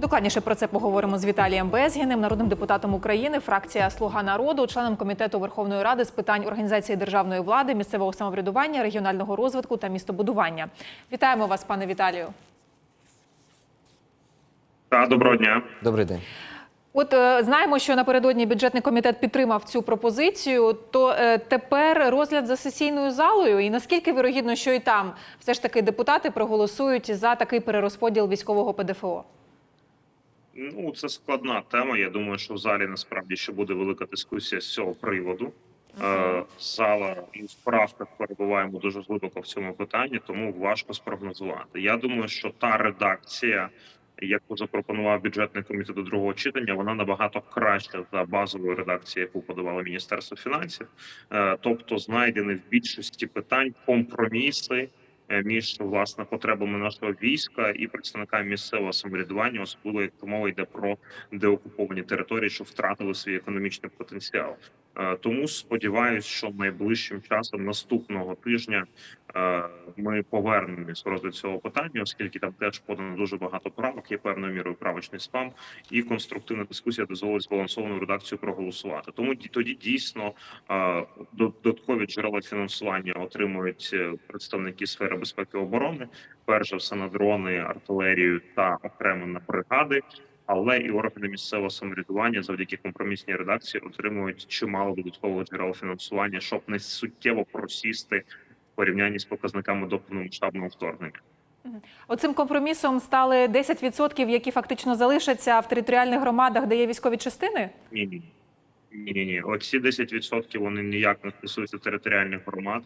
Докладніше про це поговоримо з Віталієм Безгіним, народним депутатом України, фракція Слуга народу, членом комітету Верховної Ради з питань організації державної влади, місцевого самоврядування, регіонального розвитку та містобудування. Вітаємо вас, пане Віталію. Так, доброго дня. Добрий день. От е, знаємо, що напередодні бюджетний комітет підтримав цю пропозицію. То е, тепер розгляд за сесійною залою, і наскільки вирогідно, що і там все ж таки депутати проголосують за такий перерозподіл військового ПДФО? Ну це складна тема. Я думаю, що в залі насправді ще буде велика дискусія з цього приводу. Е, Зала і в правках перебуваємо дуже глибоко в цьому питанні, тому важко спрогнозувати. Я думаю, що та редакція, яку запропонував бюджетний комітет до другого читання, вона набагато краща за базовою редакцією, яку подавало Міністерство фінансів. Е, Тобто знайдені в більшості питань компроміси між власне потребами нашого війська і представниками місцевого самоврядування, особливо як мова йде про деокуповані території, що втратили свій економічний потенціал. Е, Тому сподіваюся, що найближчим часом наступного тижня е, ми повернемось розгляд цього питання, оскільки там теж подано дуже багато правок, є певною мірою правочний спам, і конструктивна дискусія дозволить збалансовану редакцію проголосувати. Тому ді- тоді дійсно е, додаткові джерела фінансування отримують представники сфери безпеки і оборони. Перш за все на дрони, артилерію та окремо на бригади. Але і органи місцевого самоврядування завдяки компромісній редакції отримують чимало додаткових джерел фінансування, щоб не суттєво просісти в порівнянні з показниками до повномасштабного вторгнення. Оцим компромісом стали 10%, які фактично залишаться в територіальних громадах, де є військові частини. Ні, ні. Ні, ні, ні. Оці 10% вони ніяк не стосуються територіальних громад,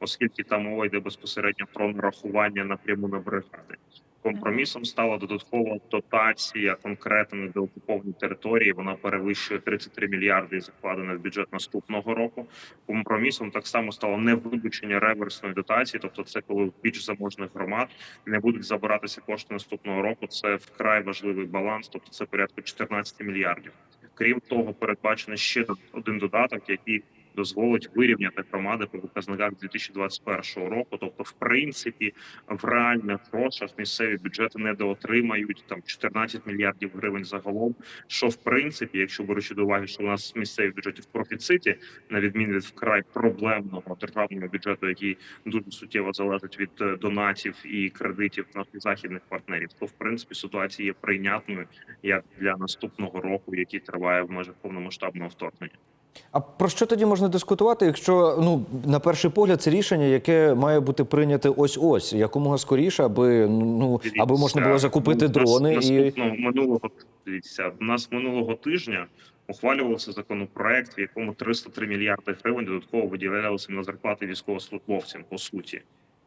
оскільки там мова йде безпосередньо про нарахування напряму на бригади. Компромісом стала додаткова дотація конкретно на деокуповані території. Вона перевищує 33 мільярди і закладена в бюджет наступного року. Компромісом так само стало не вилучення реверсної дотації, тобто це коли більш заможних громад не будуть забиратися кошти наступного року. Це вкрай важливий баланс, тобто це порядку 14 мільярдів. Крім того, передбачено ще один додаток, який дозволить вирівняти громади по показниках 2021 року. Тобто, в принципі, в реальних грошах місцеві бюджети недоотримають там 14 мільярдів гривень загалом. Що в принципі, якщо беручи до уваги, що у нас місцеві бюджети в профіциті, на відміну від вкрай проблемного державного бюджету, який дуже суттєво залежить від е, донатів і кредитів наших західних партнерів, то в принципі ситуація є прийнятною як для наступного року, який триває в межах повномасштабного вторгнення. А про що тоді можна дискутувати, якщо ну на перший погляд це рішення, яке має бути прийняте ось ось якомога скоріше, аби ну аби можна було закупити дрони нас, і минулого дивіться, у нас минулого тижня ухвалювався законопроект, в якому 303 мільярди гривень додатково виділялося на зарплати військовослужбовцям по суті.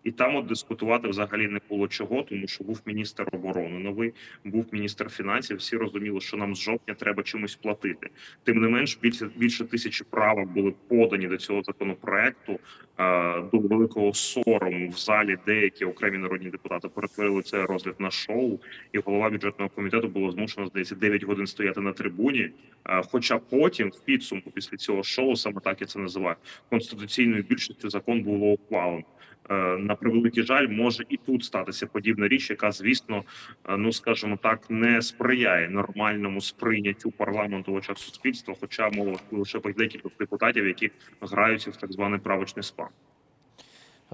І там от дискутувати взагалі не було чого, тому що був міністр оборони новий, був міністр фінансів. Всі розуміли, що нам з жовтня треба чимось платити. Тим не менш, більше більше тисячі правок були подані до цього законопроекту. Е, До великого сорому в залі деякі окремі народні депутати перетворили цей розгляд на шоу, і голова бюджетного комітету було змушено здається 9 годин стояти на трибуні. Е, Хоча потім, в підсумку, після цього шоу, саме так я це називаю, конституційною більшістю закон було ухвалено. Е, На превеликий жаль, може і тут статися подібна річ, яка звісно, е, ну скажімо так, не сприяє нормальному сприйняттю парламенту в очах суспільства. Хоча мова лише про декількох депутатів, які граються в так званий правочний спам.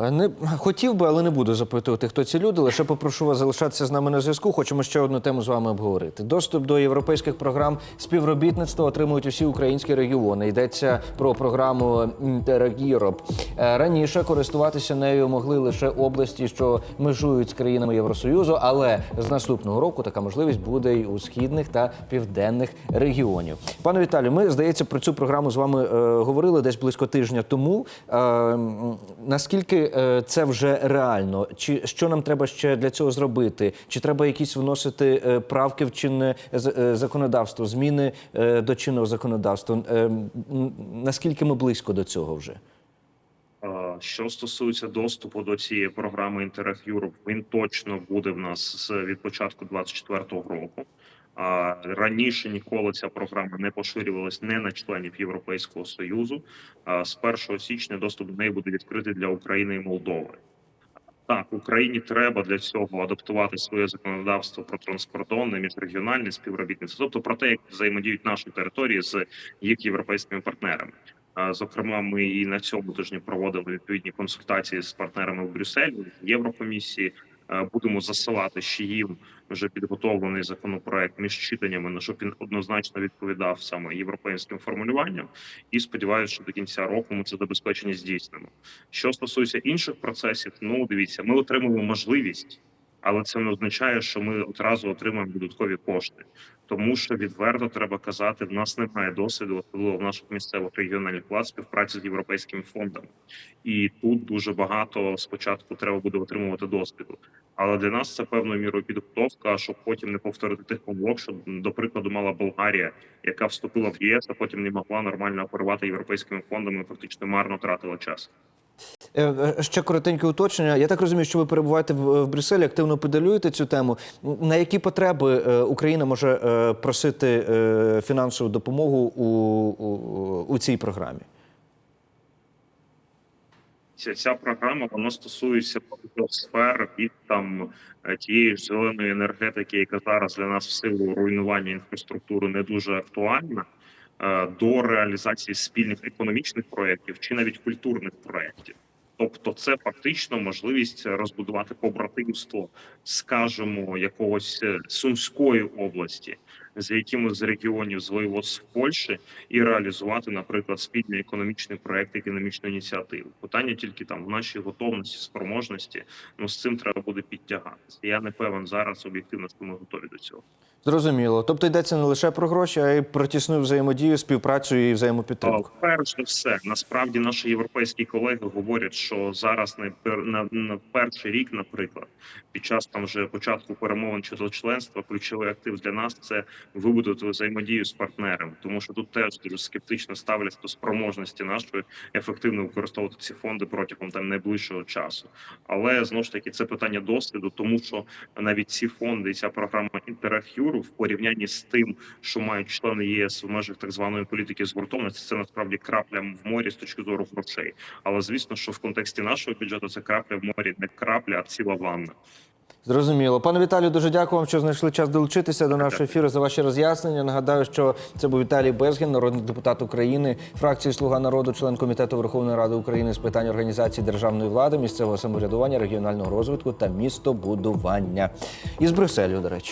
Е, Не хотів би, але не буду запитувати, хто ці люди. Лише попрошу вас залишатися з нами на зв'язку. Хочемо ще одну тему з вами обговорити. Доступ до європейських програм співробітництва отримують усі українські регіони. Йдеться про програму Europe. Е, Раніше користуватися нею могли лише області, що межують з країнами Євросоюзу, але з наступного року така можливість буде й у східних та південних регіонів. Пане Віталію, ми здається про цю програму з вами е, говорили десь близько тижня тому. М, е, це вже реально? Чи що нам треба ще для цього зробити? Чи треба якісь вносити е, правки в чинне е, законодавство, зміни до чинного законодавства? Наскільки ми близько до цього вже? Що стосується доступу до цієї програми Interreg Europe, він точно буде в нас від початку 2024 року. Раніше ніколи ця програма не поширювалась не на членів Європейського союзу. З 1 січня доступ до неї буде відкритий для України і Молдови. Так, Україні треба для цього адаптувати своє законодавство про транскордонне міжрегіональне співробітництво, тобто про те, як взаємодіють наші території з їх європейськими партнерами. Зокрема, ми і на цьому тижні проводили відповідні консультації з партнерами в Брюсселі, Єврокомісії. Е, Будемо засилати ще їм вже підготовлений законопроект між читаннями, на щоб він однозначно відповідав саме європейським формулюванням. І сподіваюся, що до кінця року ми це забезпечення здійснимо. Що стосується інших процесів, ну дивіться, ми отримуємо можливість, але це не означає, що ми одразу отримаємо додаткові кошти. Тому що відверто треба казати, в нас немає досвіду, особливо в наших місцевих регіональних влад співпраці з європейськими фондами, і тут дуже багато спочатку треба буде отримувати досвіду. Але для нас це певною мірою підготовка, щоб потім не повторити тих помилок, що до прикладу мала Болгарія, яка вступила в ЄС, а потім не могла нормально оперувати європейськими фондами, фактично марно тратила час. Е, е, Ще коротеньке уточнення. Я так розумію, що ви перебуваєте в Брюсселі, активно педалюєте цю тему. На які потреби е, Україна може просити фінансову допомогу у, у, у цій програмі? Ця, ця програма вона стосується сфер від там е, тієї ж зеленої енергетики, яка зараз для нас в силу руйнування інфраструктури не дуже актуальна, е, до реалізації спільних економічних проєктів чи навіть культурних проєктів. Тобто, це фактично можливість розбудувати побратимство, скажімо, якогось е, сумської області з якимось з регіонів з Польщі і реалізувати, наприклад, спільний економічний проект, економічну ініціативу. Питання тільки там в нашій готовності, спроможності. Ну з цим треба буде підтягатися. Я не певен зараз об'єктивно, що ми готові до цього. Зрозуміло. Тобто йдеться не лише про гроші, а й про тісну взаємодію, співпрацю і взаємопідтримку. Перш за все, насправді наші європейські колеги говорять, що зараз на, на, на перший рік, наприклад, під час там вже початку перемовин щодо членства, ключовий актив для нас це вибудувати взаємодію з партнером, тому що тут теж дуже скептично ставляться до спроможності нашої ефективно використовувати ці фонди протягом там найближчого часу. Але знову ж таки це питання досвіду, тому що навіть ці фонди, і ця програма Інтерахюру в порівнянні з тим, що мають члени ЄС в межах так званої політики згуртованості, це насправді крапля в морі з точки зору грошей. Але звісно, що в контексті нашого бюджету це крапля в морі, не крапля, а ціла ванна. Зрозуміло. Пане Віталію, дуже дякую вам, що знайшли час долучитися до нашого ефіру за ваші роз'яснення. Нагадаю, що це був Віталій Безгін, народний депутат України, фракції Слуга народу, член комітету Верховної Ради України з питань організації державної влади, місцевого самоврядування, регіонального розвитку та містобудування. Із Брюсселю, до речі.